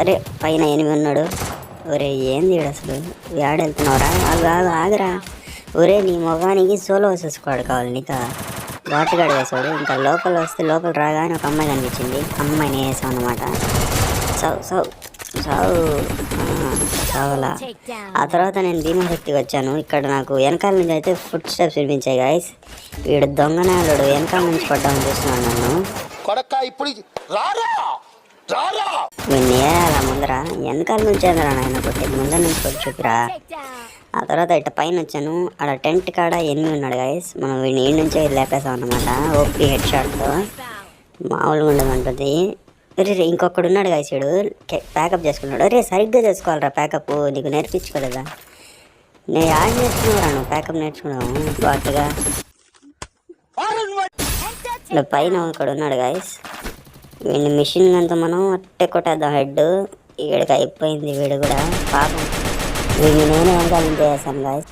అరే పైన ఎనిమిది ఉన్నాడు. ఒరే ఏంది అసలు? ఏడ వెళ్తున్నావురా ఆగు ఆగు ఆగరా. ఒరే నీ మొగానికి సోలో స్క్వాడ్ కావాలి నీకా? వాటిగాడు వేసాడు. ఇంకా లోపల వస్తే లోపల రాగానే ఒక అమ్మాయి కనిపించింది. అమ్మాయిని వేసాం అనమాట సౌ సౌ సావు సావులా ఆ తర్వాత నేను భీమాశక్తికి వచ్చాను. ఇక్కడ నాకు వెనకాల నుంచి అయితే ఫుడ్ స్టెప్స్ వినిపించాయి గాయస్ వీడు దొంగనాడు వెనకాల నుంచి పడ్డామని చూస్తున్నాను నన్ను. కొడక ఇప్పుడు ముందర? వెనకాల నుంచి ఏందిరా నాయన కొట్టి ముందర నుంచి కొట్టి చూపిరా. ఆ తర్వాత ఇట్ట పైన వచ్చాను. ఆడ టెంట్ కాడ ఎనిమిది ఉన్నాడు గాయస్ మనం వీడిని ఈ నుంచే లేపేసాం అనమాట ఓపీ హెడ్ షాట్తో. మామూలుగా ఉండదంటది రే రే, ఇంకొకడు ఉన్నాడు ప్యాకప్ చేసుకున్నాడు. రే సరిగ్గా చేసుకోవాలిరా ప్యాకప్ నీకు నేర్పించుకోలేదా? నేను యాడ్ నేర్చుకున్నాను ప్యాకప్ నేర్చుకున్నాము బాగా ఇలా పైన ఒకడు ఉన్నాడు గాయస్ వీడిని మిషన్ అంతా మనం అట్టే కొట్టేద్దాం హెడ్ వీడికి అయిపోయింది వీడు కూడా. పాపం. వీడిని నేనే వెనకాల చేస్తాను గాయస్